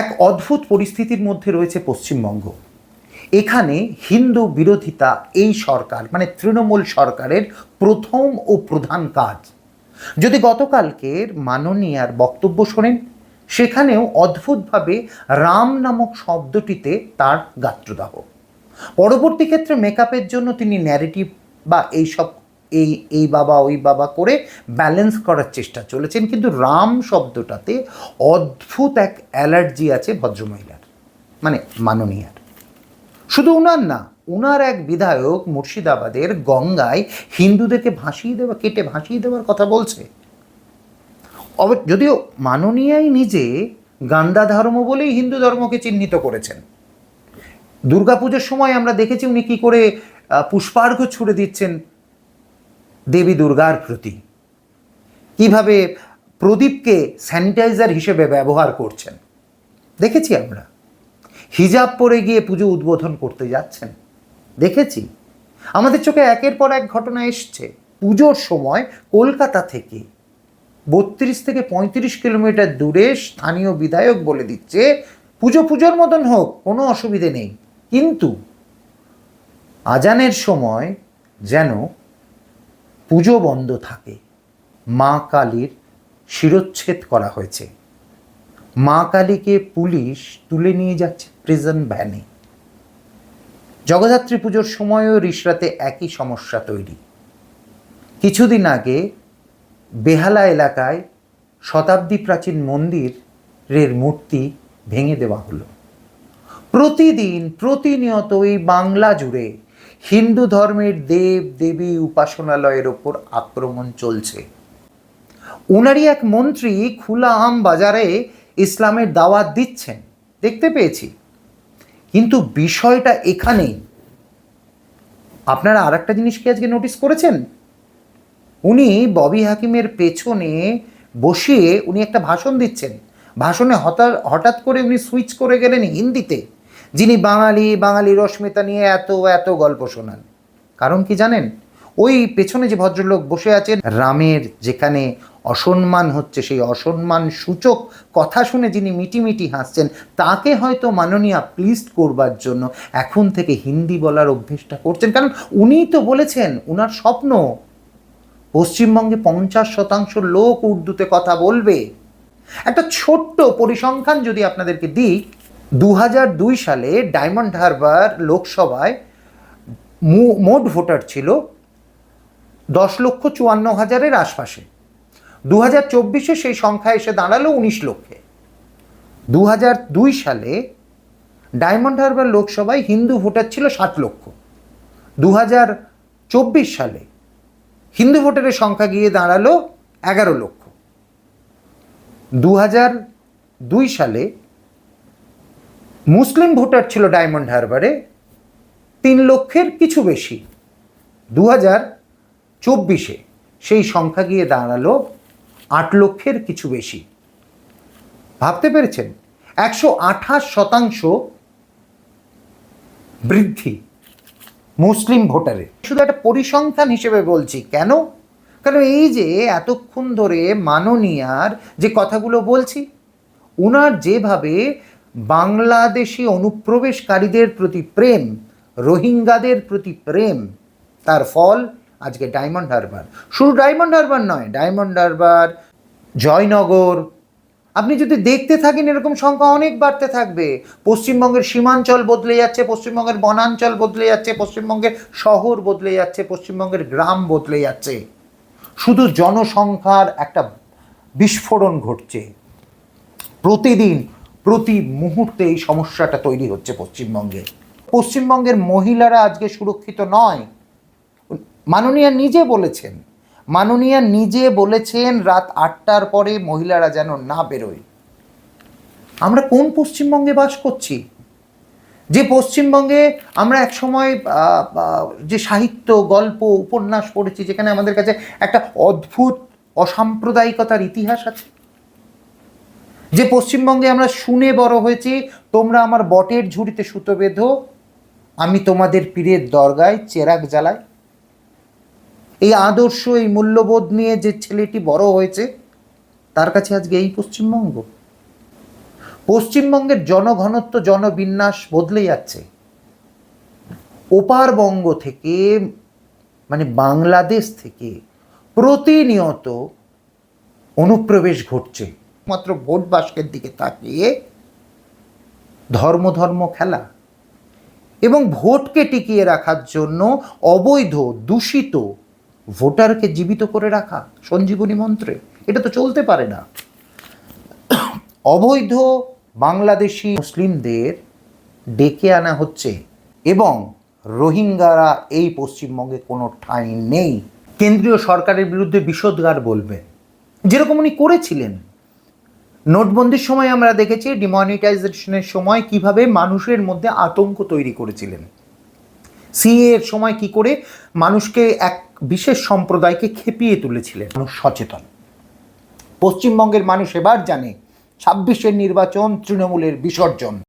এক অদ্ভুত পরিস্থিতির মধ্যে রয়েছে পশ্চিমবঙ্গ। এখানে হিন্দু বিরোধিতা এই সরকার মানে তৃণমূল সরকারের প্রথম ও প্রধান কাজ। যদি গতকালকের মাননীয়ার বক্তব্য শোনেন, সেখানেও অদ্ভুতভাবে রাম নামক শব্দটিতে তার গাত্রদাহ। পরবর্তী ক্ষেত্রে মেকআপের জন্য তিনি ন্যারেটিভ বা এইসব এই এই বাবা, ওই বাবা করে ব্যালেন্স করার চেষ্টা চলেছেন। কিন্তু রাম শব্দটাতে অদ্ভুত এক অ্যালার্জি আছে ভদ্রমহিলার মানে মাননীয়ার। শুধু উনার না, উনার এক বিধায়ক মুর্শিদাবাদের গঙ্গায় হিন্দুদেরকে ভাসিয়ে দেওয়া, কেটে ভাসিয়ে দেওয়ার কথা বলছে। যদিও মাননীয়াই নিজে গান্দা ধর্ম বলেই হিন্দু ধর্মকে চিহ্নিত করেছেন। দুর্গাপুজোর সময় আমরা দেখেছি উনি কি করে পুষ্পার্ঘ ছুড়ে দিচ্ছেন। দেবী দুর্গার প্রতি। কীভাবে প্রদীপকে স্যানিটাইজার হিসেবে ব্যবহার করছেন। দেখেছি আমরা। হিজাব পরে গিয়ে পুজো উদ্বোধন করতে যাচ্ছেন। দেখেছি। আমাদের চোখে একের পর এক ঘটনা এসছে। পুজোর সময় কলকাতা থেকে বত্রিশ থেকে পঁয়ত্রিশ কিলোমিটার দূরে স্থানীয় বিধায়ক বলে দিচ্ছে, পুজো পুজোর মতন হোক, কোনো অসুবিধে নেই। কিন্তু আজানের সময় যেন পুজো বন্ধ থাকে। মা কালীর শিরচ্ছেদ করা হয়েছে। মা কালীকে পুলিশ তুলে নিয়ে যাচ্ছে প্রিজন ভ্যানে জগদ্ধাত্রী পুজোর সময়ও রিসরাতে একই সমস্যা তৈরি। কিছুদিন আগে বেহালা এলাকায় শতাব্দী প্রাচীন মন্দিরের মূর্তি ভেঙে দেওয়া হলো। প্রতিদিন, প্রতিনিয়ত এই বাংলা জুড়ে হিন্দু ধর্মের দেব, দেবী, উপাসনালয়ের ওপর আক্রমণ চলছে। উনারই এক মন্ত্রী খোলা আম বাজারে ইসলামের দাওয়াত দিচ্ছেন, দেখতে পেয়েছি। কিন্তু বিষয়টা এখানেই। আপনারা আর একটা জিনিস কি আজকে নোটিস করেছেন? উনি ববি হাকিমের পেছনে বসিয়ে উনি একটা ভাষণ দিচ্ছেন। ভাষণে হঠাৎ হঠাৎ করে উনি সুইচ করে গেলেন হিন্দিতে। যিনি বাঙালি বাঙালি রশ্মিতা নিয়ে এত এত গল্প শোনান। কারণ কি জানেন? ওই পেছনে যে ভদ্রলোক বসে আছেন, রামের যেখানে অসম্মান হচ্ছে, সেই অসম্মান সূচক কথা শুনে যিনি মিটিমিটি হাসছেন, তাকে হয়তো মাননীয়া প্লিজড করবার জন্য এখন থেকে হিন্দি বলার অভ্যেসটা করছেন। কারণ উনিই তো বলেছেন, উনার স্বপ্ন, পশ্চিমবঙ্গে পঞ্চাশ শতাংশ লোক উর্দুতে কথা বলবে। একটা ছোট্ট পরিসংখ্যান যদি আপনাদেরকে দিই দু সালে ডায়মন্ড হারবার লোকসভায় মোট ভোটার ছিল দশ লক্ষ চুয়ান্ন হাজারের আশপাশে। দু হাজার চব্বিশে সেই সংখ্যা এসে দাঁড়াল উনিশ লক্ষে। দু হাজার দুই সালে ডায়মন্ড হারবার লোকসভায় হিন্দু ভোটার ছিল ষাট লক্ষ। দু হাজার চব্বিশ সালে হিন্দু ভোটারের সংখ্যা গিয়ে দাঁড়াল এগারো লক্ষ। দু হাজার দুই সালে মুসলিম ভোটার ছিল ডায়মন্ড হারবারে তিন লক্ষের কিছু বেশি। দু হাজার চব্বিশে সেই সংখ্যা গিয়ে দাঁড়াল আট লক্ষের কিছু বেশি। ভাবতে পেরেছেন? একশো আঠাশ শতাংশ বৃদ্ধি মুসলিম ভোটারে শুধু একটা পরিসংখ্যান হিসেবে বলছি, কেন? কারণ এই যে এতক্ষণ ধরে মাননীয়ার যে কথাগুলো বলছি ওনার যেভাবে বাংলাদেশি অনুপ্রবেশকারীদের প্রতি প্রেম, রোহিঙ্গাদের প্রতি প্রেম, তার ফল আজকে ডায়মন্ড হারবার। শুধু ডায়মন্ড হারবার নয়, ডায়মন্ড হারবার, জয়নগর, আপনি যদি দেখতে থাকেন এরকম সংখ্যা অনেক বাড়তে থাকবে। পশ্চিমবঙ্গের সীমাঞ্চল বদলে যাচ্ছে, পশ্চিমবঙ্গের বনাঞ্চল বদলে যাচ্ছে, পশ্চিমবঙ্গের শহর বদলে যাচ্ছে, পশ্চিমবঙ্গের গ্রাম বদলে যাচ্ছে। শুধু জনসংখ্যার একটা বিস্ফোরণ ঘটছে। প্রতিদিন প্রতি মুহূর্তে এই সমস্যাটা তৈরি হচ্ছে পশ্চিমবঙ্গে। পশ্চিমবঙ্গের মহিলারা আজকে সুরক্ষিত নয়। মাননীয়া নিজে বলেছেন, মাননীয়া নিজে বলেছেন রাত আটটার পরে মহিলারা যেন না বেরোয়। আমরা কোন পশ্চিমবঙ্গে বাস করছি? যে পশ্চিমবঙ্গে আমরা একসময় যে সাহিত্য, গল্প, উপন্যাস পড়েছি, যেখানে আমাদের কাছে একটা অদ্ভুত অসাম্প্রদায়িকতার ইতিহাস আছে। যে পশ্চিমবঙ্গে আমরা শুনে বড় হয়েছি, তোমরা আমার বটের ঝুড়িতে সুতো বেঁধো, আমি তোমাদের পীরের দরগায় চেরাক জ্বালাই। এই আদর্শ, এই মূল্যবোধ নিয়ে যে ছেলেটি বড় হয়েছে, তার কাছে আজকে এই পশ্চিমবঙ্গ। পশ্চিমবঙ্গের জনঘনত্ব, জনবিন্যাস বদলে যাচ্ছে। ওপার বঙ্গ থেকে মানে বাংলাদেশ থেকে প্রতিনিয়ত অনুপ্রবেশ ঘটছে। মাত্র ভোট বাস্কের দিকে তাকিয়ে ধর্ম ধর্ম খেলা এবং ভোটকে টিকিয়ে রাখার জন্য অবৈধ, দূষিত ভোটারকে জীবিত করে রাখা সঞ্জীবনী মন্ত্রে। এটা তো চলতে পারে না। অবৈধ বাংলাদেশি মুসলিমদের ডেকে আনা হচ্ছে এবং রোহিঙ্গারা এই পশ্চিমবঙ্গে কোনো ঠাঁই নেই। কেন্দ্রীয় সরকারের বিরুদ্ধে বিষোদ্গার বলবেন। যেরকম উনি করেছিলেন নোটবন্দির সময় আমরা দেখেছি ডিমনিটাইজেশনের সময় কীভাবে মানুষের মধ্যে আতঙ্ক তৈরি করেছিলেন। সিএ এর সময় কি করে মানুষকে এক বিশেষ সম্প্রদায়কে খেপিয়ে তুলেছিলেন। মানুষ সচেতন। পশ্চিমবঙ্গের মানুষ এবার জানে, ছাব্বিশের নির্বাচন তৃণমূলের বিসর্জন।